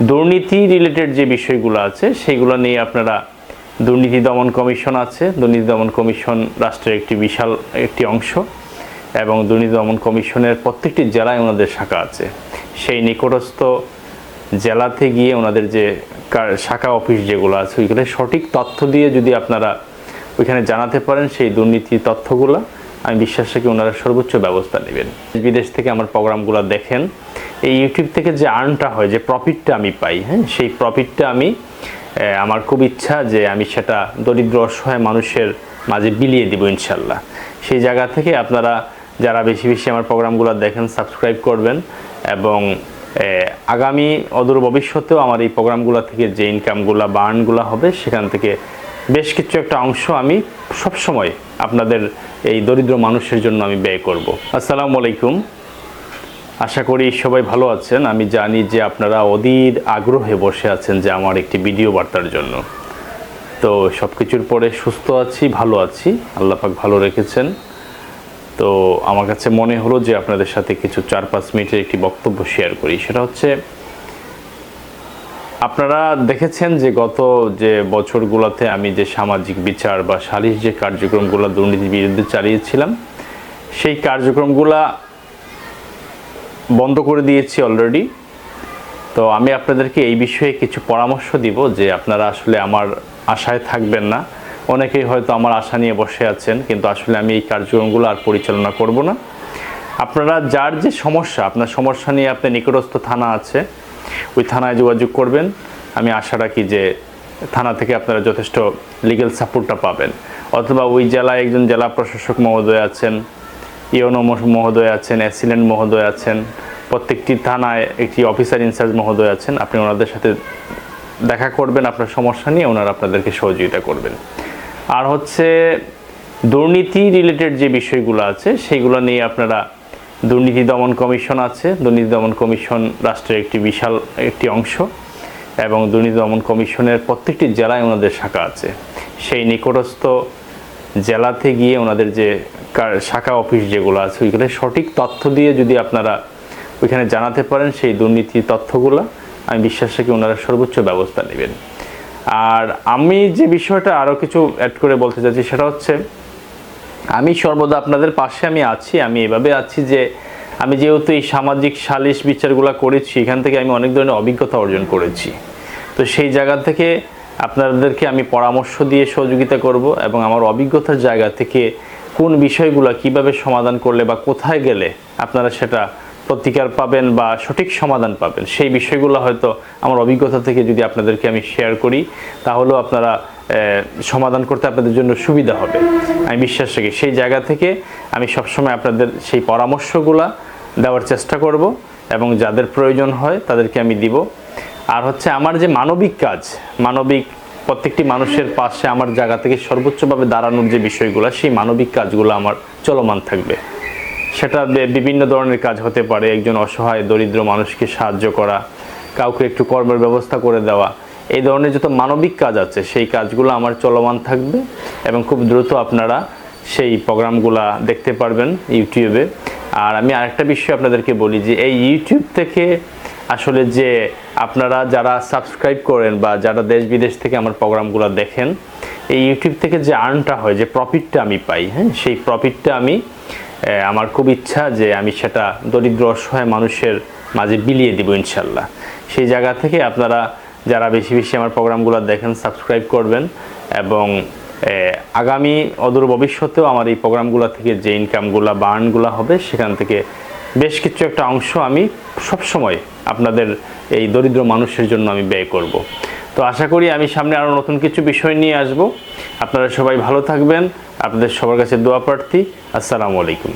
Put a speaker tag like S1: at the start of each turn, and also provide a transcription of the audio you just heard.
S1: দুর্নীতি রিলেটেড যে বিষয়গুলো আছে, সেগুলো নিয়ে আপনারা দুর্নীতি দমন কমিশন আছে। দুর্নীতি দমন কমিশন রাষ্ট্রের একটি বিশাল, একটি অংশ এবং দুর্নীতি দমন কমিশনের প্রত্যেকটি জেলায় ওনাদের শাখা আছে। সেই নিকটস্থ জেলাতে গিয়ে ওনাদের যে শাখা অফিস যেগুলো আছে ওইগুলো সঠিক তথ্য দিয়ে যদি আপনারা ওইখানে জানাতে পারেন সেই দুর্নীতি তথ্যগুলো, আমি বিশ্বাস রাখি ওনারা সর্বোচ্চ ব্যবস্থা নেবেন। বিদেশ থেকে আমার প্রোগ্রামগুলো দেখেন এই ইউটিউব থেকে যে আর্নটা হয়, যে প্রফিটটা আমি পাই হ্যাঁ সেই প্রফিটটা আমি আমার খুব ইচ্ছা যে আমি সেটা দরিদ্র অসহায় মানুষের মাঝে বিলিয়ে দিব ইনশাল্লাহ সেই জায়গা থেকে আপনারা যারা বেশি বেশি আমার প্রোগ্রামগুলো দেখেন সাবস্ক্রাইব করবেন এবং আগামী অদূর ভবিষ্যতেও আমার এই প্রোগ্রামগুলো থেকে যে ইনকামগুলো বা আর্নগুলো হবে, সেখান থেকে বেশ কিছু একটা অংশ আমি সবসময় আপনাদের এই দরিদ্র মানুষের জন্য আমি ব্যয় করব। আসসালামু আলাইকুম। আশা করি সবাই ভালো আছেন। আমি জানি যে আপনারা অধীর আগ্রহে বসে আছেন যে আমার একটি ভিডিও বার্তার জন্য। তো সব কিছুর পরে সুস্থ আছি, ভালো আছি, আল্লাহ পাক ভালো রেখেছেন। তো আমার কাছে মনে হলো যে আপনাদের সাথে কিছু চার পাঁচ মিনিটের একটি বক্তব্য শেয়ার করি। সেটা হচ্ছে, আপনারা দেখেছেন যে গত যে বছরগুলোতে আমি যে সামাজিক বিচার বা সালিশ যে কার্যক্রমগুলো দুর্নীতির বিরুদ্ধে চালিয়েছিলাম, সেই কার্যক্রমগুলা বন্ধ করে দিয়েছি অলরেডি তো আমি আপনাদেরকে এই বিষয়ে কিছু পরামর্শ দিব যে আপনারা আসলে আমার আশায় থাকবেন না। অনেকেই হয়তো আমার আশা নিয়ে বসে আছেন, কিন্তু আসলে আমি এই কার্যক্রমগুলো আর পরিচালনা করব না। আপনারা যার যে সমস্যা, আপনার সমস্যা নিয়ে আপনার নিকটস্থ থানা আছে, ওই থানায় যোগাযোগ করবেন। আমি আশা রাখি যে থানা থেকে আপনারা যথেষ্ট লিগ্যাল সাপোর্টটা পাবেন। অথবা ওই জেলায় একজন জেলা প্রশাসক মহোদয় আছেন ইওনো মহোদয় আছেন, অ্যাসিলেন্ট মহোদয় আছেন, প্রত্যেকটি থানায় একটি অফিসার ইনচার্জ মহোদয় আছেন। আপনি ওনাদের সাথে দেখা করবেন, আপনার সমস্যা নিয়ে ওনারা আপনাদেরকে সহযোগিতা করবেন। আর হচ্ছে দুর্নীতি রিলেটেড যে বিষয়গুলো আছে, সেগুলো নিয়ে আপনারা দুর্নীতি দমন কমিশন আছে। দুর্নীতি দমন কমিশন রাষ্ট্রের একটি বিশাল একটি অংশ এবং দুর্নীতি দমন কমিশনের প্রত্যেকটি জেলায় ওনাদের শাখা আছে। সেই নিকটস্থ জেলাতে গিয়ে ওনাদের যে শাখা অফিস যেগুলো আছে ওইগুলো সঠিক তথ্য দিয়ে যদি আপনারা ওইখানে জানাতে পারেন সেই দুর্নীতি তথ্যগুলো, আমি বিশ্বাস রাখি ওনারা সর্বোচ্চ ব্যবস্থা নেবেন। আর আমি যে বিষয়টা আরও কিছু অ্যাড করে বলতে চাচ্ছি সেটা হচ্ছে, আমি সর্বদা আপনাদের পাশে আমি আছি, আমি এভাবে আছি যে আমি যেহেতু এই সামাজিক সালিশ বিচারগুলো করেছি, এখান থেকে আমি অনেক ধরনের অভিজ্ঞতা অর্জন করেছি। তো সেই জায়গা থেকে আপনাদেরকে আমি পরামর্শ দিয়ে সহযোগিতা করব এবং আমার অভিজ্ঞতার জায়গা থেকে কোন বিষয়গুলো কীভাবে সমাধান করলে বা কোথায় গেলে আপনারা সেটা প্রতিকার পাবেন বা সঠিক সমাধান পাবেন? সেই বিষয়গুলো হয়তো আমার অভিজ্ঞতা থেকে যদি আপনাদেরকে আমি শেয়ার করি, তাহলেও আপনারা সমাধান করতে আপনাদের জন্য সুবিধা হবে। আমি বিশ্বাস রাখি, সেই জায়গা থেকে আমি সবসময় আপনাদের সেই পরামর্শগুলা দেওয়ার চেষ্টা করব এবং যাদের প্রয়োজন হয় তাদেরকে আমি দিব। আর হচ্ছে আমার যে মানবিক কাজ, মানবিক প্রত্যেকটি মানুষের পাশে আমার জায়গা থেকে সর্বোচ্চভাবে দাঁড়ানোর যে বিষয়গুলো, সেই মানবিক কাজগুলো আমার চলমান থাকবে। সেটা বিভিন্ন ধরনের কাজ হতে পারে, একজন অসহায়, দরিদ্র মানুষকে সাহায্য করা, কাউকে একটু কর্মের ব্যবস্থা করে দেওয়া, এই ধরনের যত মানবিক কাজ আছে, সেই কাজগুলো আমার চলমান থাকবে এবং খুব দ্রুত আপনারা সেই প্রোগ্রামগুলা দেখতে পারবেন ইউটিউবে। আর আমি আরেকটা বিষয় আপনাদেরকে বলি যে, এই ইউটিউব থেকে আসলে যে আপনারা যারা সাবস্ক্রাইব করেন বা যারা দেশ বিদেশ থেকে আমার প্রোগ্রামগুলো দেখেন, এই ইউটিউব থেকে যে আর্নটা হয়, যে প্রফিটটা আমি পাই হ্যাঁ সেই প্রফিটটা আমি আমার খুব ইচ্ছা যে আমি সেটা দরিদ্র, অসহায় মানুষের মাঝে বিলিয়ে দিব ইনশাল্লাহ সেই জায়গা থেকে আপনারা যারা বেশি বেশি আমার প্রোগ্রামগুলো দেখেন সাবস্ক্রাইব করবেন এবং আগামী অদূর ভবিষ্যতেও আমার এই প্রোগ্রামগুলো থেকে যে ইনকামগুলো বা আর্নগুলো হবে, সেখান থেকে বেশ কিছু একটা অংশ আমি সবসময় আপনাদের এই দরিদ্র মানুষের জন্য আমি ব্যয় করব। তো আশা করি আমি সামনে আরও নতুন কিছু বিষয় নিয়ে আসব। আপনারা সবাই ভালো থাকবেন। আপনাদের সবার কাছে দোয়া প্রার্থী। আসসালামু আলাইকুম।